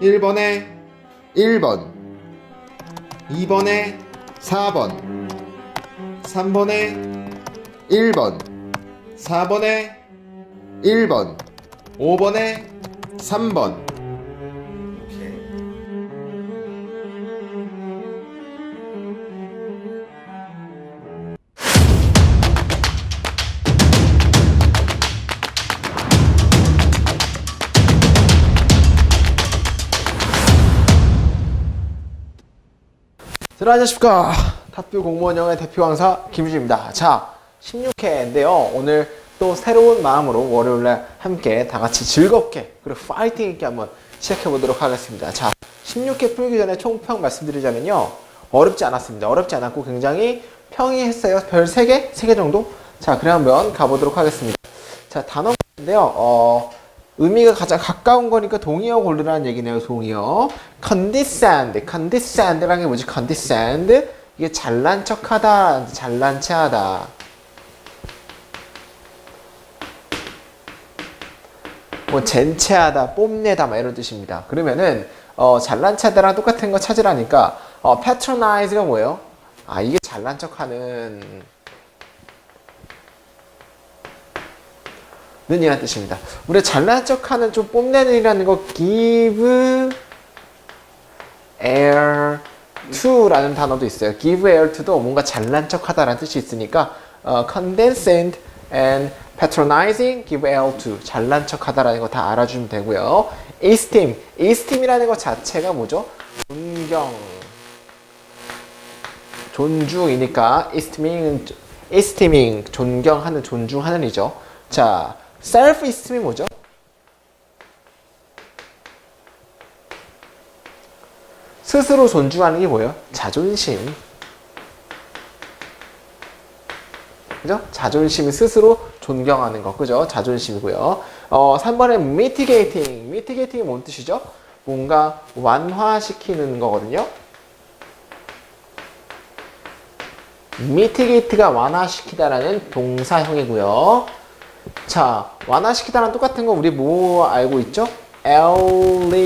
1번에 1번 2번에 4번 3번에 1번 4번에 1번 5번에 3번 자, 안녕하십니까. 탑뷰 공무원 영의 대표 강사 김유주입니다. 자, 16회인데요. 오늘 또 새로운 마음으로 월요일날 함께 다 같이 즐겁게 그리고 파이팅 있게 한번 시작해 보도록 하겠습니다. 자, 16회 풀기 전에 총평 말씀드리자면요. 어렵지 않았습니다. 어렵지 않았고 굉장히 평이했어요. 별 3개? 3개 정도? 자, 한번 가보도록 하겠습니다. 자, 단어인데요. 어, 의미가 가장 가까운 거니까 동의어 고르라는 얘기네요. 동의어. condescend. condescend라는 게 뭐지? condescend. 이게 잘난 척하다, 잘난 체하다. 뭐 젠체하다, 뽐내다 막 이런 뜻입니다. 그러면은 어, 잘난 체하다랑 똑같은 거 찾으라니까 어, patronize가 뭐예요? 아 이게 잘난 척하는 는 이란 뜻입니다. 우리 잘난 척하는 좀 뽐내는 이라는 거 give air to라는 단어도 있어요. give air to도 뭔가 잘난 척하다라는 뜻이 있으니까 어, condescend and patronizing, give air to 잘난 척하다라는 거 다 알아주면 되고요. esteem, esteem이라는 것 자체가 뭐죠? 존경, 존중이니까 esteeming, esteeming 존경하는, 존중하는이죠. 자, self esteem이 뭐죠? 스스로 존중하는 게 뭐예요? 자존심. 그죠? 자존심이 스스로 존경하는 거. 그죠? 자존심이고요. 어, 3번에 mitigating. mitigating이 뭔 뜻이죠? 뭔가 완화시키는 거거든요. mitigate가 완화시키다라는 동사형이고요. 자, 완화시키다랑 똑같은 거 우리 뭐 알고 있죠? alleviate.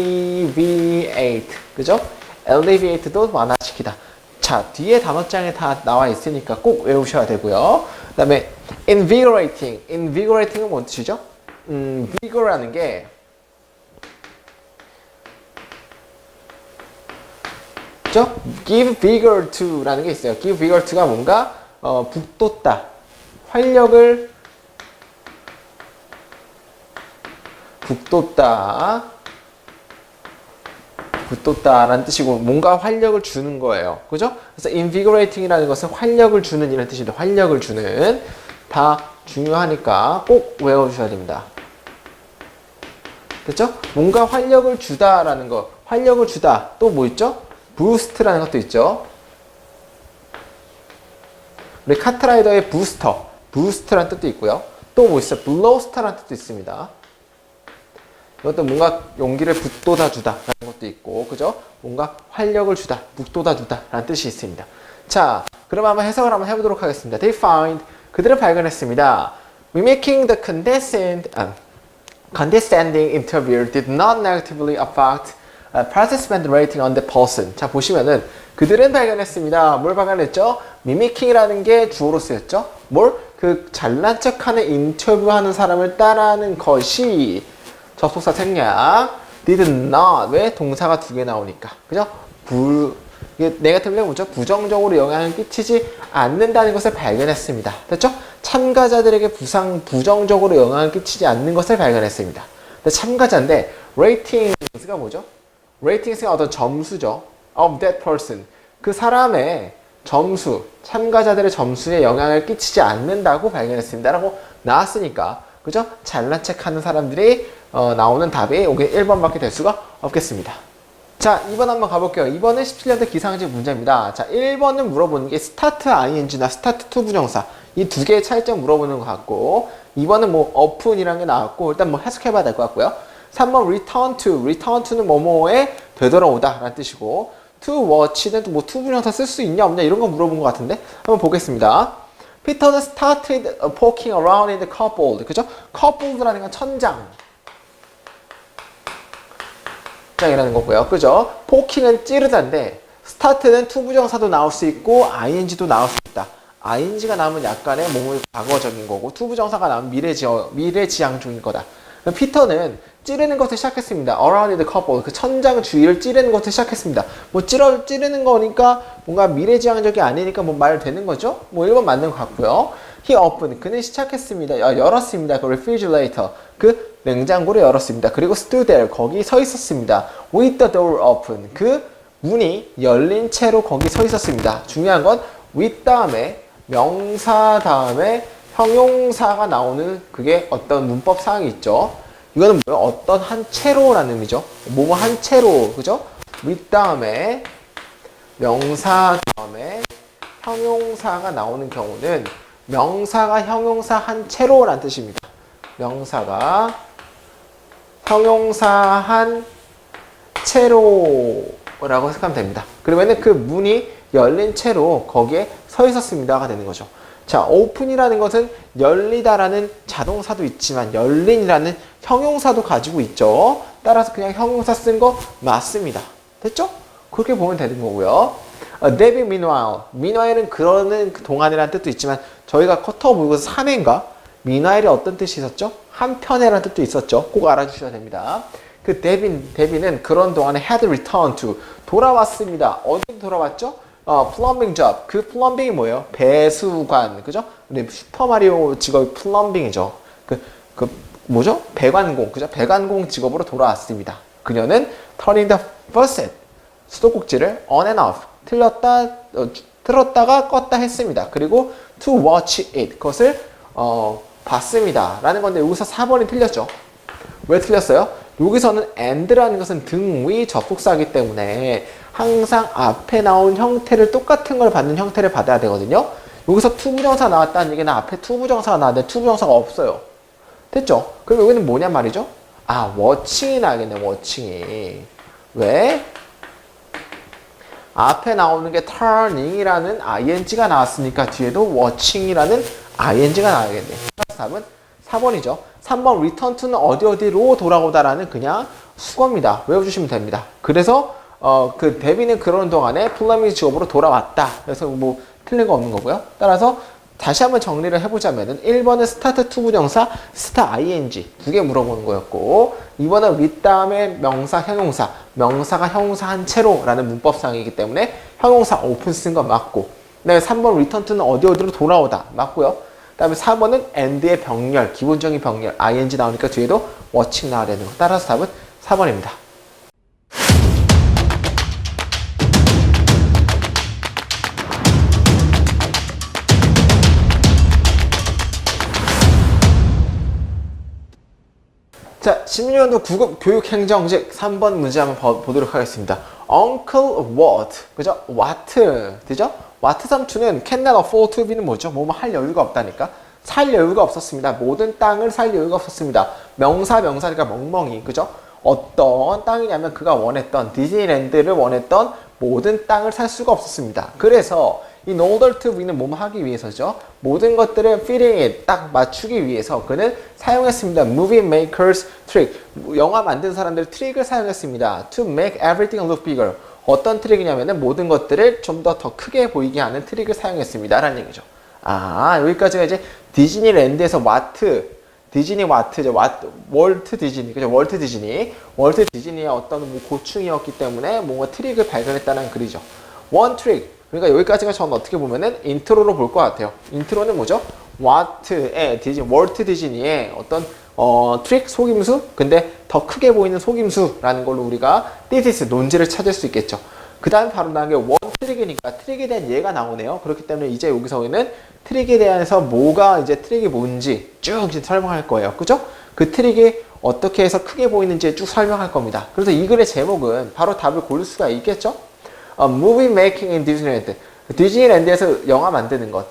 그죠? alleviate도 완화시키다. 자, 뒤에 단어장에 다 나와 있으니까 꼭 외우셔야 되고요. 그 다음에 invigorating. invigorating은 뭔 뜻이죠? 음, vigor라는 게 give vigor to라는 게 있어요. give vigor to가 뭔가 어, 북돋다. 활력을 북돋다. 북돋다라는 뜻이고 뭔가 활력을 주는 거예요. 그죠? 그래서 invigorating이라는 것은 활력을 주는 이런 뜻입니다. 활력을 주는 다 중요하니까 꼭 외워 주셔야 됩니다. 됐죠? 뭔가 활력을 주다라는 거, 활력을 주다 또 뭐 있죠? 부스트라는 것도 있죠. 우리 카트라이더의 부스터, 부스트라는 뜻도 있고요. 또 뭐 있어요? 블로스터라는 뜻도 있습니다. 이것도 뭔가 용기를 북돋아 주다라는 것도 있고, 그죠? 뭔가 활력을 주다, 북돋아 주다라는 뜻이 있습니다. 자, 그럼 한번 해석을 한번 해보도록 하겠습니다. They find 그들은 발견했습니다. Mimicking the condescend, 아, condescending interviewer did not negatively affect uh, participant rating on the person. 자, 보시면은 그들은 발견했습니다. 뭘 발견했죠? 미미킹이라는 게 주어로 쓰였죠? 뭘? 그 잘난 척하는 인터뷰하는 사람을 따라하는 것이 접속사 생략 did not 왜 동사가 두 개 나오니까 그죠? 부 이게 네가티브가 뭐죠? 부정적으로 영향을 끼치지 않는다는 것을 발견했습니다. 됐죠? 참가자들에게 부상 부정적으로 영향을 끼치지 않는 것을 발견했습니다. 참가자인데 ratings,가 뭐죠? ratings가 어떤 점수죠. of that person 그 사람의 점수 참가자들의 점수에 영향을 끼치지 않는다고 발견했습니다 라고 나왔으니까 그죠? 잘난 척 하는 사람들이 어, 나오는 답이 여기 1번밖에 될 수가 없겠습니다. 자, 2번 한번 가볼게요. 2번은 17년도 기상직 문제입니다. 자, 1번은 물어보는 게 스타트 ing나 스타트 투 부정사 이 두 개의 차이점 물어보는 것 같고 2번은 뭐 open이라는 게 나왔고 일단 뭐 해석해봐야 될 것 같고요. 3번 return to, return to는 뭐뭐에 되돌아오다 라는 뜻이고 to watch는 뭐 to 부정사 쓸 수 있냐 없냐 이런 거 물어본 것 같은데 한번 보겠습니다. 피터는 started poking around in the cupboard. 그죠? cupboard라는 건 천장. 문장이라는 거고요. 그죠? 포킹은 찌르다인데 스타트는 투부정사도 나올 수 있고 ing도 나올 수 있다. ing가 나오면 약간의 몸의 과거적인 거고 투부정사가 나오면 미래지어, 미래지향 중인 거다. 피터는 찌르는 것을 시작했습니다. Around the couple 그 천장 주위를 찌르는 것을 시작했습니다. 뭐 찌르 찌르는 거니까 뭔가 미래지향적이 아니니까 뭐 말 되는 거죠? 뭐 1번 맞는 것 같고요. He opened 그는 시작했습니다. 아, 열었습니다. 그 refrigerator 그 냉장고를 열었습니다. 그리고 stood there 거기 서 있었습니다. With the door open 그 문이 열린 채로 거기 서 있었습니다. 중요한 건 with 다음에 명사 다음에 형용사가 나오는 그게 어떤 문법 사항이 있죠. 이거는 뭐예요? 어떤 한 채로라는 의미죠. 뭐뭐 한 채로, 그죠? with 다음에 명사 다음에 형용사가 나오는 경우는 명사가 형용사 한 채로라는 뜻입니다. 명사가 형용사 한 채로라고 생각하면 됩니다. 그러면은 그 문이 열린 채로 거기에 서 있었습니다가 되는 거죠. 자, 오픈이라는 것은 열리다라는 자동사도 있지만 열린이라는 형용사도 가지고 있죠. 따라서 그냥 형용사 쓴 거 맞습니다. 됐죠? 그렇게 보면 되는 거고요. 어, 데뷔 meanwhile. meanwhile은 그러는 그 동안이라는 뜻도 있지만 저희가 커터 보고서 3회인가? meanwhile이 어떤 뜻이 있었죠? 한편에라는 뜻도 있었죠. 꼭 알아주셔야 됩니다. 그 데뷔, 데뷔는 그런 동안에 had returned to 돌아왔습니다. 어디 돌아왔죠? 어, 플럼빙 잡. 그 플럼빙이 뭐예요? 배수관. 그죠? 근데 슈퍼마리오 직업이 플럼빙이죠. 그, 그, 뭐죠? 배관공. 그죠? 배관공 직업으로 돌아왔습니다. 그녀는 turning the faucet. 수도꼭지를 on and off. 틀렸다, 어, 틀었다가 껐다 했습니다. 그리고 to watch it. 그것을, 어, 봤습니다. 라는 건데 여기서 4번이 틀렸죠. 왜 틀렸어요? 여기서는 and라는 것은 등위 접속사이기 때문에 항상 앞에 나온 형태를 똑같은 걸 받는 형태를 받아야 되거든요. 여기서 투부정사 나왔다는 얘기는 앞에 투부정사가 나왔는데 투부정사가 없어요. 됐죠? 그럼 여기는 뭐냐 말이죠? 아, 워칭이 나겠네, 워칭이. 왜? 앞에 나오는 게 turning이라는 ing가 나왔으니까 뒤에도 watching이라는 ing가 나와야겠네. 답은 4번이죠. 3번 return to는 어디 어디로 돌아오다라는 그냥 수거입니다. 외워주시면 됩니다. 그래서 어, 그 데뷔는 그런 동안에 플러밍 직업으로 돌아왔다. 그래서 뭐 틀린 거 없는 거고요. 따라서 다시 한번 정리를 해보자면은 1번은 스타트 투 부정사 스타 ing 두 개 물어보는 거였고 2번은 with 다음에 명사 형용사 명사가 형용사 한 채로 라는 문법상이기 때문에 형용사 오픈 쓴거 맞고 그다음에 3번 return to는 어디 어디로 돌아오다 맞고요. 그다음에 4번은 and의 병렬 기본적인 병렬 ing 나오니까 뒤에도 watching 나와야 되는 거 따라서 답은 4번입니다. 자, 16년도 9급 교육행정직 3번 문제 한번 보- 보도록 하겠습니다. Uncle what? 그죠? what? 되죠? what 삼촌은 cannot afford to be는 뭐죠? 뭐뭐 할 여유가 없다니까? 살 여유가 없었습니다. 모든 땅을 살 여유가 없었습니다. 명사, 명사니까 멍멍이. 그죠? 어떤 땅이냐면 그가 원했던 디즈니랜드를 원했던 모든 땅을 살 수가 없었습니다. 그래서 이 to w인은 뭐뭐 하기 위해서죠. 모든 것들을 it 딱 맞추기 위해서 그는 사용했습니다. movie makers trick 영화 만든 사람들 트릭을 사용했습니다. to make everything look bigger 어떤 트릭이냐면은 모든 것들을 좀 더 더 크게 보이게 하는 트릭을 사용했습니다. 라는 얘기죠. 아 여기까지가 이제 디즈니랜드에서 와트 디즈니 와트죠. 와트, 월트 디즈니. 그죠? 월트 디즈니. 월트 디즈니의 어떤 뭐 고충이었기 때문에 뭔가 트릭을 발견했다는 글이죠. 원 트릭. 그러니까 여기까지가 저는 어떻게 보면은 인트로로 볼 것 같아요. 인트로는 뭐죠? 와트의 디즈니, 월트 디즈니의 어떤 어, 트릭 속임수? 근데 더 크게 보이는 속임수라는 걸로 우리가 디디스 논지를 찾을 수 있겠죠. 그 다음에 바로 나온 게 원 트릭이니까 트릭에 대한 예가 나오네요. 그렇기 때문에 이제 여기서는 트릭에 대해서 뭐가 이제 트릭이 뭔지 쭉 이제 설명할 거예요. 그죠? 그 트릭이 어떻게 해서 크게 보이는지 쭉 설명할 겁니다. 그래서 이 글의 제목은 바로 답을 고를 수가 있겠죠? 어, movie making in Disneyland. 디즈니랜드에서 영화 만드는 것.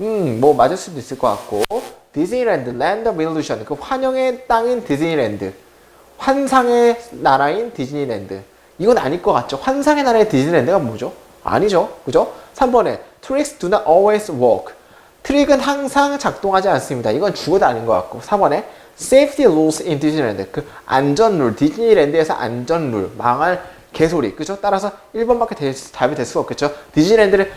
음, 뭐 맞을 수도 있을 것 같고. 디즈니랜드, Land of Illusion. 그 환영의 땅인 디즈니랜드. 환상의 나라인 디즈니랜드. 이건 아닐 것 같죠? 환상의 나라의 디즈니랜드가 뭐죠? 아니죠. 그죠? 3번에 Tricks do not always work. 트릭은 항상 작동하지 않습니다. 이건 죽어도 아닌 것 같고. 4번에 safety rules in Disneyland. 그 안전 룰, 디즈니랜드에서 안전 룰, 망할 개소리. 그죠? 따라서 1번밖에 될, 답이 될 수가 없겠죠. 디즈니랜드를,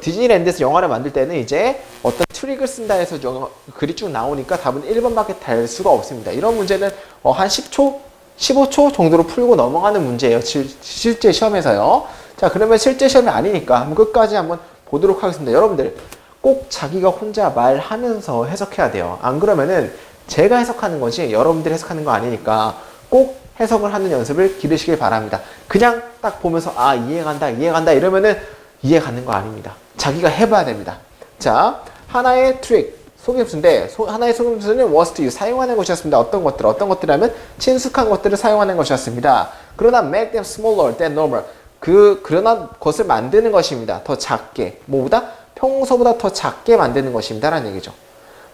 디즈니랜드에서 영화를 만들 때는 이제 어떤 트릭을 쓴다 해서 영화, 글이 쭉 나오니까 답은 1번밖에 될 수가 없습니다. 이런 문제는 어, 한 10초, 15초 정도로 풀고 넘어가는 문제예요. 실, 실제 시험에서요. 자, 그러면 실제 시험이 아니니까 한번 끝까지 한번 보도록 하겠습니다. 여러분들, 꼭 자기가 혼자 말하면서 해석해야 돼요. 안 그러면은 제가 해석하는 거지 여러분들이 해석하는 거 아니니까 꼭 해석을 하는 연습을 기르시길 바랍니다. 그냥 딱 보면서 아 이해간다 이해간다 이러면은 이해가는 거 아닙니다. 자기가 해봐야 됩니다. 자 하나의 트릭 속임수인데 소- 하나의 속임수는 to use 사용하는 것이었습니다. 어떤 것들 어떤 것들이라면 친숙한 것들을 사용하는 것이었습니다. 그러나 make them smaller than normal 그 그러나 것을 만드는 것입니다. 더 작게 뭐보다 평소보다 더 작게 만드는 것입니다라는 얘기죠.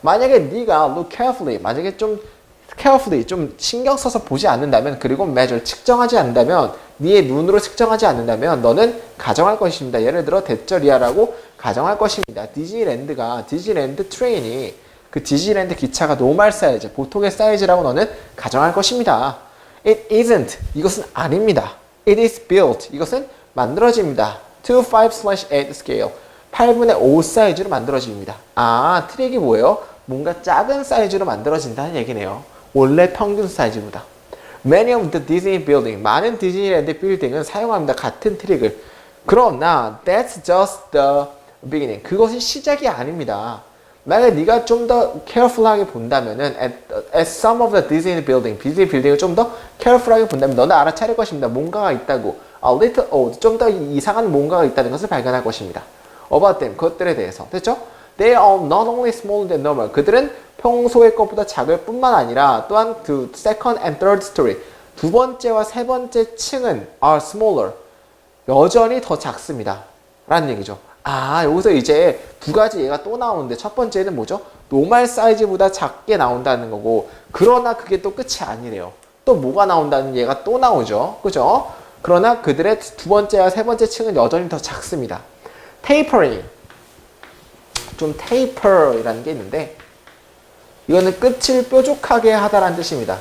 만약에 네가 look carefully 만약에 좀 carefully 좀 신경 써서 보지 않는다면 그리고 measure 측정하지 않는다면 네의 눈으로 측정하지 않는다면 너는 가정할 것입니다. 예를 들어 대절이야라고 가정할 것입니다. 디즈니랜드가 디즈니랜드 트레인이 그 디즈니랜드 기차가 노멀 사이즈 보통의 사이즈라고 너는 가정할 것입니다. It isn't 이것은 아닙니다. It is built 이것은 만들어집니다. to 5/8 scale 8분의 5 사이즈로 만들어집니다. 아, 트릭이 뭐예요? 뭔가 작은 사이즈로 만들어진다는 얘기네요. 원래 평균 사이즈보다. Many of the Disney building, 많은 디즈니랜드 빌딩은 사용합니다. 같은 트릭을. 그러나 that's just the beginning. 그것은 시작이 아닙니다. 만약에 네가 좀 더 careful하게 본다면은 at, at some of the Disney building, 디즈니 빌딩을 좀 더 careful하게 본다면 너는 알아차릴 것입니다. 뭔가가 있다고. A little odd, 좀 더 이상한 뭔가가 있다는 것을 발견할 것입니다. about them, 그것들에 대해서. 됐죠? They are not only smaller than normal. 그들은 평소의 것보다 작을 뿐만 아니라 또한 그 second and third story, 두 번째와 세 번째 층은 are smaller. 여전히 더 작습니다. 라는 얘기죠. 아, 여기서 이제 두 가지 얘가 또 나오는데 첫 번째는 뭐죠? 노말 사이즈보다 작게 나온다는 거고, 그러나 그게 또 끝이 아니래요. 또 뭐가 나온다는 얘가 또 나오죠. 그죠? 그러나 그들의 두 번째와 세 번째 층은 여전히 더 작습니다. tapering. 좀 taper이라는 게 있는데, 이거는 끝을 뾰족하게 하다라는 뜻입니다.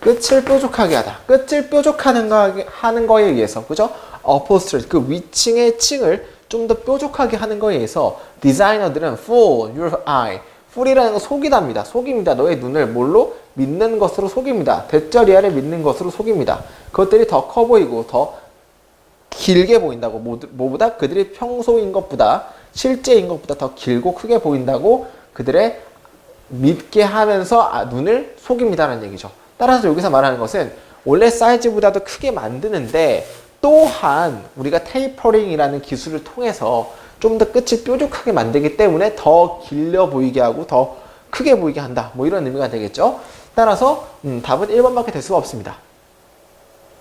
끝을 뾰족하게 하다. 끝을 뾰족하는 거 하는 거에 의해서 그죠? 어포스트레이트 그 위층의 층을 좀 더 뾰족하게 하는 거에 의해서 디자이너들은 fool your eye. fool이라는 건 속이답니다. 속입니다. 너의 눈을 뭘로 믿는 것으로 속입니다. 대절이야를 믿는 것으로 속입니다. 그것들이 더 커 보이고 더 길게 보인다고 뭐보다 그들이 평소인 것보다 실제인 것보다 더 길고 크게 보인다고 그들의 믿게 하면서 아, 눈을 속입니다라는 얘기죠. 따라서 여기서 말하는 것은 원래 사이즈보다도 크게 만드는데 또한 우리가 테이퍼링이라는 기술을 통해서 좀 더 끝이 뾰족하게 만들기 때문에 더 길려 보이게 하고 더 크게 보이게 한다. 뭐 이런 의미가 되겠죠. 따라서 음, 답은 1번밖에 될 수가 없습니다.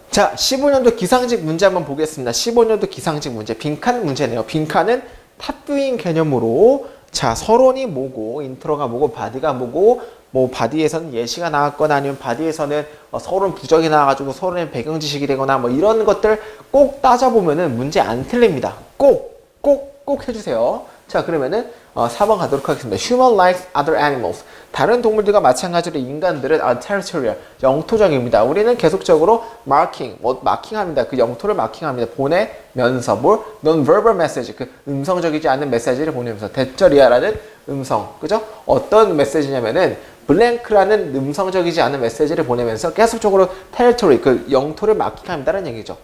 자, 15년도 기상직 문제 한번 보겠습니다. 15년도 기상직 문제. 빈칸 문제네요. 빈칸은 탑뷰인 개념으로 자, 서론이 뭐고, 인트로가 뭐고, 바디가 뭐고, 뭐 바디에서는 예시가 나왔거나 아니면 바디에서는 어, 서론 부정이 나와가지고 서론에 배경 지식이 되거나 뭐 이런 것들 꼭 따져보면은 문제 안 틀립니다. 꼭, 꼭, 꼭 해주세요. 자, 그러면은 어, 4번 가도록 하겠습니다. Human likes other animals. 다른 동물들과 마찬가지로 인간들은 are territorial, 영토적입니다. 우리는 계속적으로 marking, 뭐 마킹합니다. 그 영토를 마킹합니다. 보내면서 뭘 non-verbal message, 그 음성적이지 않은 메시지를 보내면서 대절이야라는 음성, 그죠? 어떤 메시지냐면은 블랭크라는 음성적이지 않은 메시지를 보내면서 계속적으로 territory, 그 영토를 마킹합니다라는 얘기죠.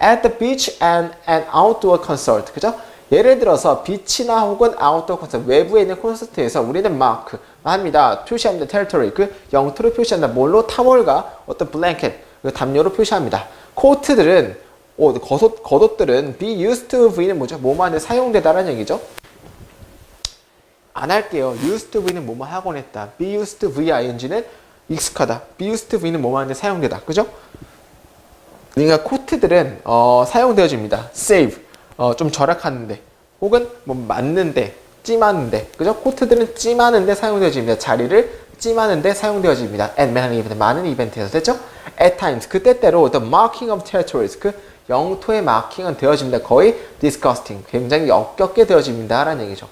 At the beach and an outdoor concert, 그죠? 예를 들어서 비치나 혹은 아웃도어 콘서트 외부에 있는 콘서트에서 우리는 마크 합니다. 표시합니다. 테리토리 그 영토를 표시한다. 뭘로 타월과 어떤 블랭켓 그 담요로 표시합니다. 코트들은 어, 겉옷 겉옷들은 be used to v는 뭐죠? 뭐만에 사용되다라는 얘기죠. 안 할게요. used to v는 뭐뭐 하곤 했다. be used to ving는 익숙하다. be used to v는 뭐만에 사용되다. 그죠? 그러니까 코트들은 어, 사용되어집니다. save 어, 좀 절약하는데 혹은 뭐 맞는데 찜하는데 그죠? 코트들은 찜하는데 사용되어집니다. 자리를 찜하는데 사용되어집니다. at many event 많은 이벤트에서 됐죠? At times 그 때때로 the marking of territories 그 영토의 마킹은 되어집니다. 거의 disgusting, 굉장히 역겹게 되어집니다. 라는 얘기죠.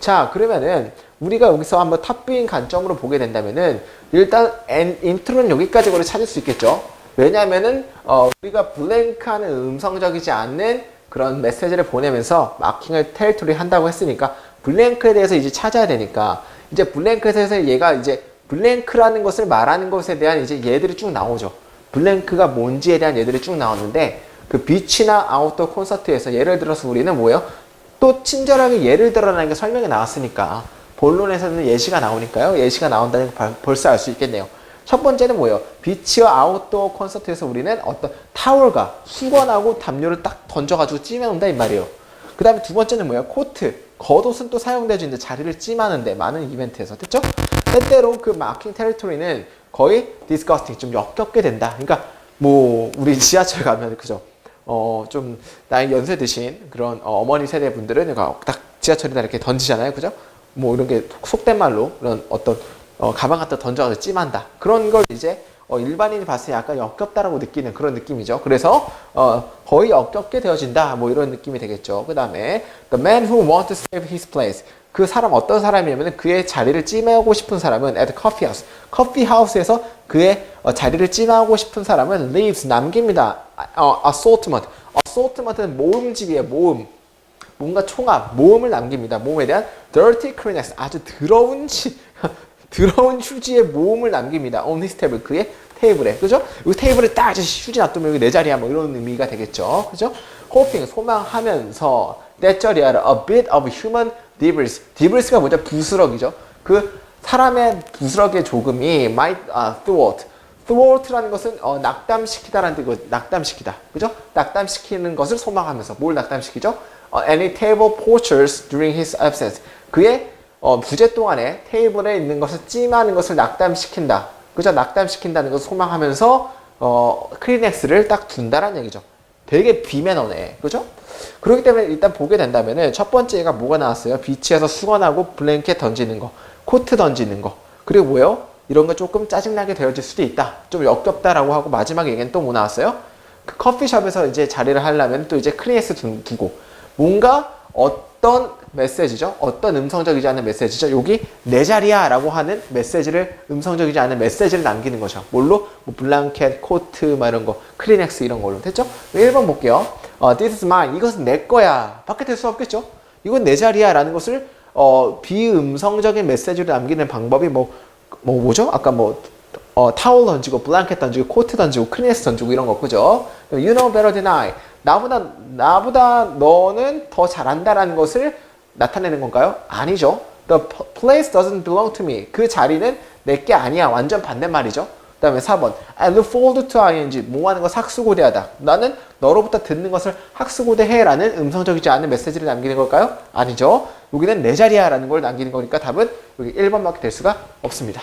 자, 그러면은 우리가 여기서 한번 탑뷰인 관점으로 보게 된다면은 일단 엔, 인트로는 여기까지 거를 찾을 수 있겠죠. 왜냐하면은 어, 우리가 블랭크하는 음성적이지 않는 그런 메시지를 보내면서 마킹을 테리토리 한다고 했으니까 블랭크에 대해서 이제 찾아야 되니까 이제 블랭크에 대해서 얘가 이제 블랭크라는 것을 말하는 것에 대한 이제 얘들이 쭉 나오죠. 블랭크가 뭔지에 대한 얘들이 쭉 나오는데 그 비치나 아웃도어 콘서트에서 예를 들어서 우리는 뭐예요? 또 친절하게 예를 들어라는 게 설명이 나왔으니까 본론에서는 예시가 나오니까요. 예시가 나온다는 걸 벌써 알 수 있겠네요. 첫 번째는 뭐예요? 비치와 아웃도어 콘서트에서 우리는 어떤 타월과 수건하고 담요를 딱 던져가지고 찜해놓는다 이 말이에요. 그 다음에 두 번째는 뭐예요? 코트, 겉옷은 또 사용되죠. 이제 자리를 찜하는데 많은 이벤트에서 됐죠? 때때로 그 마킹 테리토리는 거의 디스커스팅 좀 역겹게 된다. 그러니까 뭐 우리 지하철 가면 그죠? 어 좀 나이 연세 드신 그런 어, 어머니 세대 분들은 딱 지하철에다 이렇게 던지잖아요, 그죠? 뭐 이런 게 속된 말로 그런 어떤 어, 가방 갖다 던져서 찜한다. 그런 걸 이제 어, 일반인이 봤을 때 약간 역겹다라고 느끼는 그런 느낌이죠. 그래서 어, 거의 역겹게 되어진다. 뭐 이런 느낌이 되겠죠. 그 다음에 the man who wants to save his place. 그 사람 어떤 사람이냐면 그의 자리를 찜하고 싶은 사람은 at coffee house. 커피 하우스에서 그의 어, 자리를 찜하고 싶은 사람은 leaves 남깁니다. 어, assortment. assortment는 모음집이에요. 모음. 뭔가 총합, 모음을 남깁니다. 모음에 대한 dirty Kleenex, 아주 더러운 지, 더러운 휴지의 모음을 남깁니다. on his table, 그의 테이블에, 그죠? 이 테이블에 딱 휴지 놔두면 여기 내 자리야, 뭐 이런 의미가 되겠죠, 그죠? hoping, 소망하면서 때짜리하러 a bit of human debris, debris가 뭐죠? 부스럭이죠. 그 사람의 부스럭의 조금이 might uh, thwart, thwart라는 것은 어, 낙담시키다라는 뜻이고 낙담시키다, 그죠? 낙담시키는 것을 소망하면서 뭘 낙담시키죠? 어, any table poachers during his absence. 그의 어, 부재 동안에 테이블에 있는 것을 찜하는 것을 낙담시킨다. 그죠? 낙담시킨다는 것을 소망하면서 어, 크리넥스를 딱 둔다라는 얘기죠. 되게 비매너네. 그죠? 그렇기 때문에 일단 보게 된다면은 첫 번째가 뭐가 나왔어요? 비치에서 수건하고 블랭켓 던지는 거, 코트 던지는 거. 그리고 뭐요? 이런 거 조금 짜증나게 되어질 수도 있다. 좀 역겹다라고 하고 마지막 얘기는 또 뭐 나왔어요? 그 커피숍에서 이제 자리를 하려면 또 이제 크리넥스 두- 두고 뭔가 어 떤 메시지죠? 어떤 음성적이지 않은 메시지죠? 여기 내 자리야 라고 하는 메시지를 음성적이지 않은 메시지를 남기는 거죠. 뭘로? 뭐 블랑켓, 코트, 막 이런 거, 크리넥스 이런 걸로. 됐죠? 1번 볼게요. 어, this is mine. 이것은 내 거야. 밖에 될 수 없겠죠? 이건 내 자리야 라는 것을 어, 비음성적인 메시지를 남기는 방법이 뭐, 뭐 뭐죠? 아까 뭐 어, 타월 던지고, 블랑켓 던지고, 코트 던지고, 크리넥스 던지고 이런 거 그죠? You know better than I. 나보다 나보다 너는 더 잘한다라는 것을 나타내는 건가요? 아니죠. The place doesn't belong to me. 그 자리는 내 게 아니야. 완전 반대말이죠. 그 다음에 4번. I look forward to ing. 뭐 하는 거 학수고대하다. 나는 너로부터 듣는 것을 학수고대해 라는 음성적이지 않은 메시지를 남기는 걸까요? 아니죠. 여기는 내 자리야 라는 걸 남기는 거니까 답은 여기 1번밖에 될 수가 없습니다.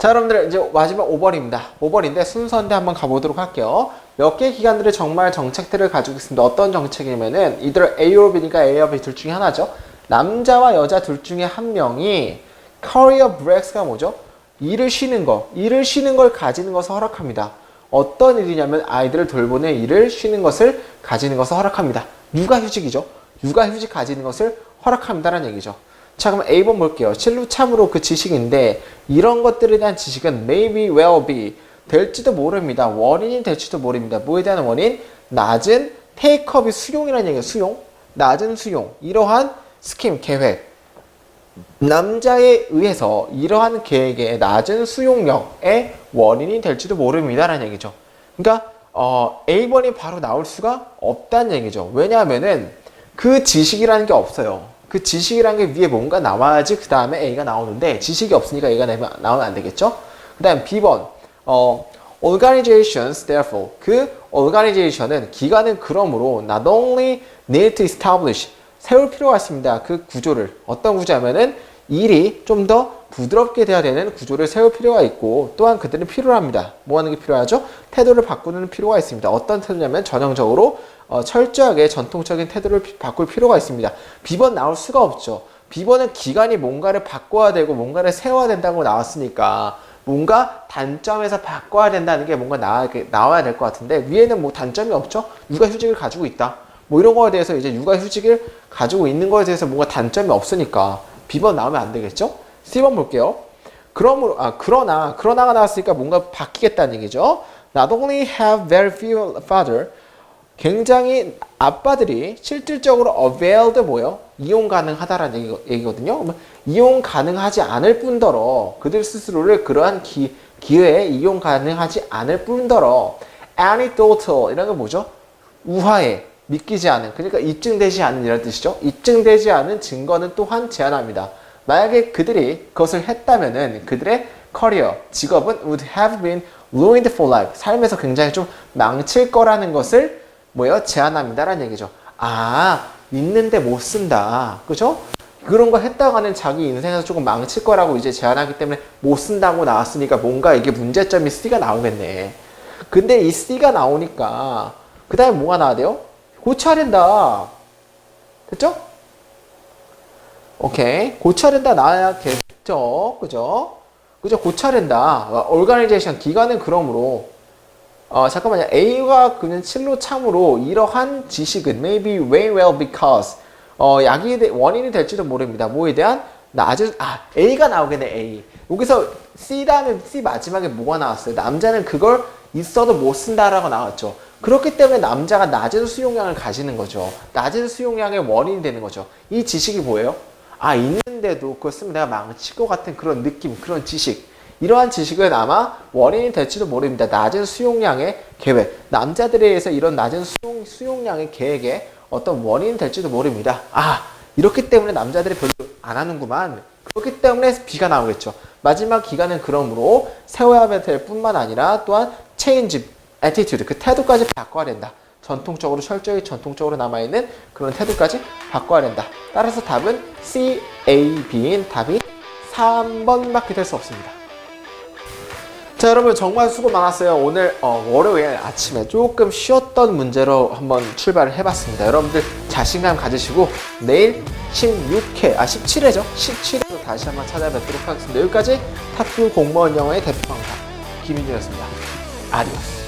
자, 여러분들 이제 마지막 5번입니다. 5번인데 순서인데 한번 가보도록 할게요. 몇 개 기관들이 정말 정책들을 가지고 있습니다. 어떤 정책이냐면은 이들 A or B니까 A와 B 둘 중에 하나죠. 남자와 여자 둘 중에 한 명이 career breaks가 뭐죠? 일을 쉬는 거, 일을 쉬는 걸 가지는 것을 허락합니다. 어떤 일이냐면 아이들을 돌보는 일을 쉬는 것을 가지는 것을 허락합니다. 육아휴직이죠. 육아휴직 가지는 것을 허락합니다라는 얘기죠. 자, 그럼 A번 볼게요. 실로 참으로 그 지식인데 이런 것들에 대한 지식은 maybe, well be 될지도 모릅니다. 원인이 될지도 모릅니다. 뭐에 대한 원인? 낮은 테이크업이 수용이라는 얘기예요. 수용. 낮은 수용. 이러한 스킴, 계획. 남자에 의해서 이러한 계획의 낮은 수용력의 원인이 될지도 모릅니다라는 얘기죠. 그러니까 어, A번이 바로 나올 수가 없다는 얘기죠. 왜냐하면은 그 지식이라는 게 없어요. 그 지식이라는 게 위에 뭔가 나와야지 그 다음에 A가 나오는데 지식이 없으니까 A가 나오면, 안 되겠죠. 그 다음 B번 어, organizations therefore 그 organization은 기관은 그러므로 not only need to establish 세울 필요가 있습니다. 그 구조를 어떤 구조냐면은 일이 좀더 부드럽게 돼야 되는 구조를 세울 필요가 있고 또한 그들은 필요합니다. 뭐 하는 게 필요하죠? 태도를 바꾸는 필요가 있습니다. 어떤 태도냐면 전형적으로 어, 철저하게 전통적인 태도를 피- 바꿀 필요가 있습니다. 비번 나올 수가 없죠. 비번은 기관이 뭔가를 바꿔야 되고 뭔가를 세워야 된다고 나왔으니까 뭔가 단점에서 바꿔야 된다는 게 뭔가 나와, 나와야 될 것 같은데 위에는 뭐 단점이 없죠? 육아휴직을 가지고 있다. 뭐 이런 거에 대해서 이제 육아휴직을 가지고 있는 거에 대해서 뭔가 단점이 없으니까 비번 나오면 안 되겠죠? C번 볼게요. 그러므로 아 그러나 그러나가 나왔으니까 뭔가 바뀌겠다는 얘기죠. Not only have very few father 굉장히 아빠들이 실질적으로 availed 뭐요? 이용 가능하다라는 얘기, 얘기거든요. 그러면 이용 가능하지 않을 뿐더러 그들 스스로를 그러한 기, 기회에 이용 가능하지 않을 뿐더러 anecdotal 이런 건 뭐죠? 우화에 믿기지 않은 그러니까 입증되지 않은 이런 뜻이죠. 입증되지 않은 증거는 또한 제한합니다. 만약에 그들이 그것을 했다면은 그들의 커리어, 직업은 would have been ruined for life. 삶에서 굉장히 좀 망칠 거라는 것을 뭐요? 제한합니다라는 얘기죠. 아, 있는데 못 쓴다. 그죠? 그런 거 했다가는 자기 인생에서 조금 망칠 거라고 이제 제한하기 때문에 못 쓴다고 나왔으니까 뭔가 이게 문제점이 C가 나오겠네. 근데 이 C가 나오니까 그 다음에 뭐가 나와야 돼요? 고쳐야 된다. 됐죠? 오케이. 고쳐야 된다 나와야겠죠. 그죠? 그죠? 고쳐야 된다. 얼가니제이션 기관은 그러므로 어, 잠깐만요. A가 그는 칠로 참으로 이러한 지식은 maybe very well because 어, 약이 되- 원인이 될지도 모릅니다. 뭐에 대한 낮은 아 A가 나오겠네 A. 여기서 C 다음에 C 마지막에 뭐가 나왔어요? 남자는 그걸 있어도 못 쓴다라고 나왔죠. 그렇기 때문에 남자가 낮은 수용량을 가지는 거죠. 낮은 수용량의 원인이 되는 거죠. 이 지식이 뭐예요? 아 있는데도 그걸 쓰면 내가 망칠 것 같은 그런 느낌, 그런 지식. 이러한 지식은 아마 원인이 될지도 모릅니다. 낮은 수용량의 계획. 남자들에 의해서 이런 낮은 수용, 수용량의 계획에 어떤 원인이 될지도 모릅니다. 아, 이렇기 때문에 남자들이 별로 안 하는구만. 그렇기 때문에 B가 나오겠죠. 마지막 기간은 그러므로 세워야 될 뿐만 아니라 또한 change attitude, 그 태도까지 바꿔야 된다. 전통적으로 철저히 전통적으로 남아있는 그런 태도까지 바꿔야 된다. 따라서 답은 C, A, B인 답이 3번밖에 될 수 없습니다. 자 여러분 정말 수고 많았어요. 오늘 어, 월요일 아침에 조금 쉬었던 문제로 한번 출발을 해봤습니다. 여러분들 자신감 가지시고 내일 16회 아 17회죠? 17회로 다시 한번 찾아뵙도록 하겠습니다. 여기까지 탑2 공무원 영어의 대표 강사 김인준이었습니다. 아디오스